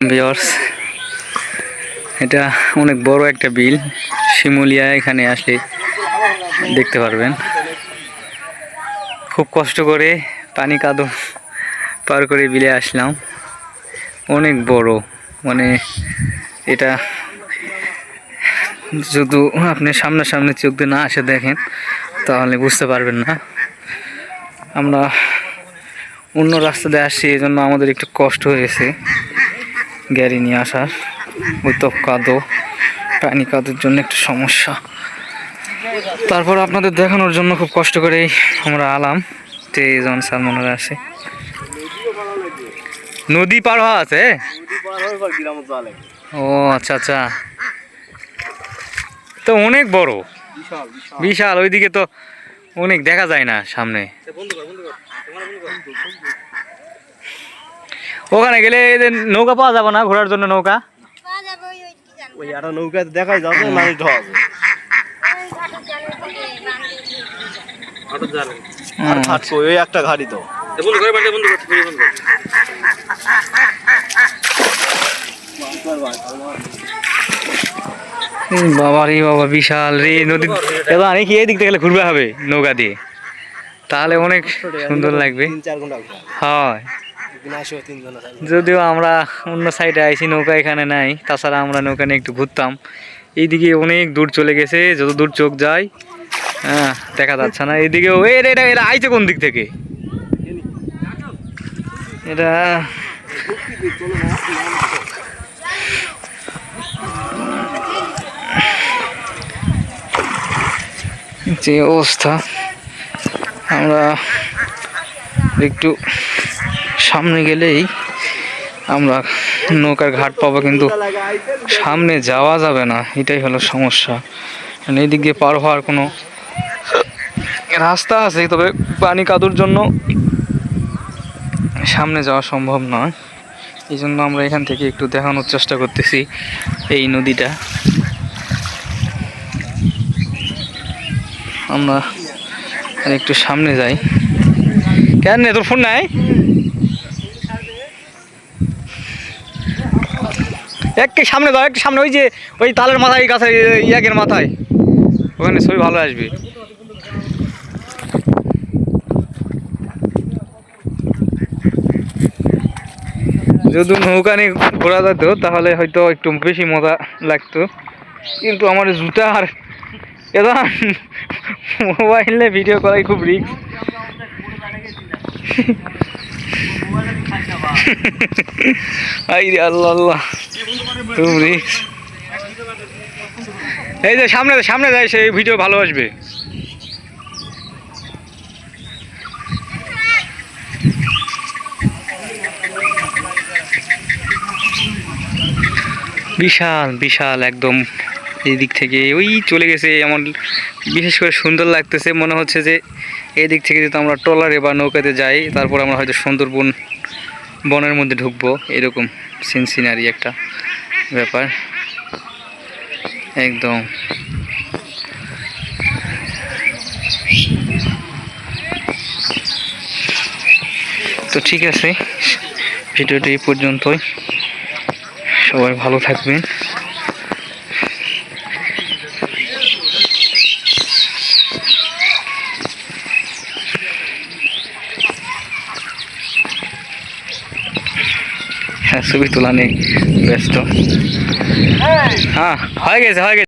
Viewers এটা অনেক বড় একটা বিল। শিমুলিয়া এখানে আসলে দেখতে পারবেন। খুব কষ্ট করে পানি কাদো পার করে বিলে আসলাম। অনেক বড় মানে এটা শুধু আপনি সামনাসামনি চোখ দিয়ে না আসে দেখেন, তাহলে বুঝতে পারবেন না। আমরা অন্য রাস্তা দিয়ে আসছি এই জন্য আমাদের একটু কষ্ট হয়েছে। গাড়ি নিয়ে আসার ওই তো কাদো, পানি কাদোর জন্য একটু সমস্যা। তারপর আপনাদের দেখানোর জন্য খুব কষ্ট করেই আমরা আলাম। যে জন সালমানরা আসে নদী পার হওয়া আছে? ও আচ্ছা আচ্ছা। তো অনেক বড়। বিশাল। ওইদিকে তো অনেক দেখা যায় না সামনে। ওখানে গেলে নৌকা পাওয়া যাবে না ঘোরার জন্য নৌকা? পাওয়া যাবে ওই ওই কি জানো ওই একটা নৌকাতে দেখাই যাবে মানুষ ঢোয়া যাবে ওই ঘাটের জালের থেকে বাঁধে দিয়ে আর ফাটকো ওই একটা ঘাড়ি তো বাবা রে বাবা বিশাল রে নদী এবার অনেক এই দিক থেকে গেলে ঘুরবে হবে নৌকা দিয়ে? তাহলে অনেক সুন্দর লাগবে। তিন চার ঘণ্টা ঘোরা হয়। যদিও আমরা অন্য সাইডে আইছি, নৌকা এখানে নাই, তাছাড়া আমরা নৌকা নিয়ে একটু ঘুরতাম। এইদিকে অনেক দূর চলে গেছে, যত দূর চোখ যায় হ্যাঁ দেখা যাচ্ছে না। এইদিকে এটা এটা এটা আইছে কোন দিক থেকে? এটা, যে অবস্থা। আমরা একটু সামনে গেলেই আমরা নৌকার ঘাট পাবো, কিন্তু সামনে যাওয়া যাবে না। এটাই হলো সমস্যা। কারণ এই দিক দিয়ে পার হওয়ার কোনো রাস্তা আছে, তবে পানি কাদুর জন্য সামনে যাওয়া সম্ভব নয়। এই জন্য আমরা এখান থেকে একটু দেখানোর চেষ্টা করতেছি এই নদীটা। আমরা একটু সামনে যাই। কেন তোর ফোন নাই? একটু সামনে দাও, একটু সামনে, ওই যে, ওই তালের মাথায় গাছে ইয়াকের মাথায়। ওখানে ছবি ভালো আসবে। যদি নৌকা নিয়ে ঘোরা যেত, তাহলে হয়তো একটু বেশি মজা লাগতো। কিন্তু আমার জুতা আর এটা মোবাইলে ভিডিও করাই খুব রিস্ক। আই রে আল্লাহ আল্লাহ। এই যে সামনে সামনে যায় সেই ভিডিও ভালো আসবে। বিশাল বিশাল একদম এই দিক থেকে। ওই চলে গেছে, এমন বিশেষ করে সুন্দর লাগতেছে, মনে হচ্ছে যে এই দিক থেকে যদি আমরা ট্রলারে বা নৌকাতে যাই, তারপর আমরা হয়তো সুন্দরবন বনের মধ্যে ঢুকবো, এরকম সিন সিনারি একটা ব্যাপার। একদম। তো ঠিক আছে, ভিডিওটি পর্যন্তই। সবাই ভালো থাকবেন। ছবি তোলা নেই ব্যস্ত। হ্যাঁ হয়ে গেছে হয়ে গেছে।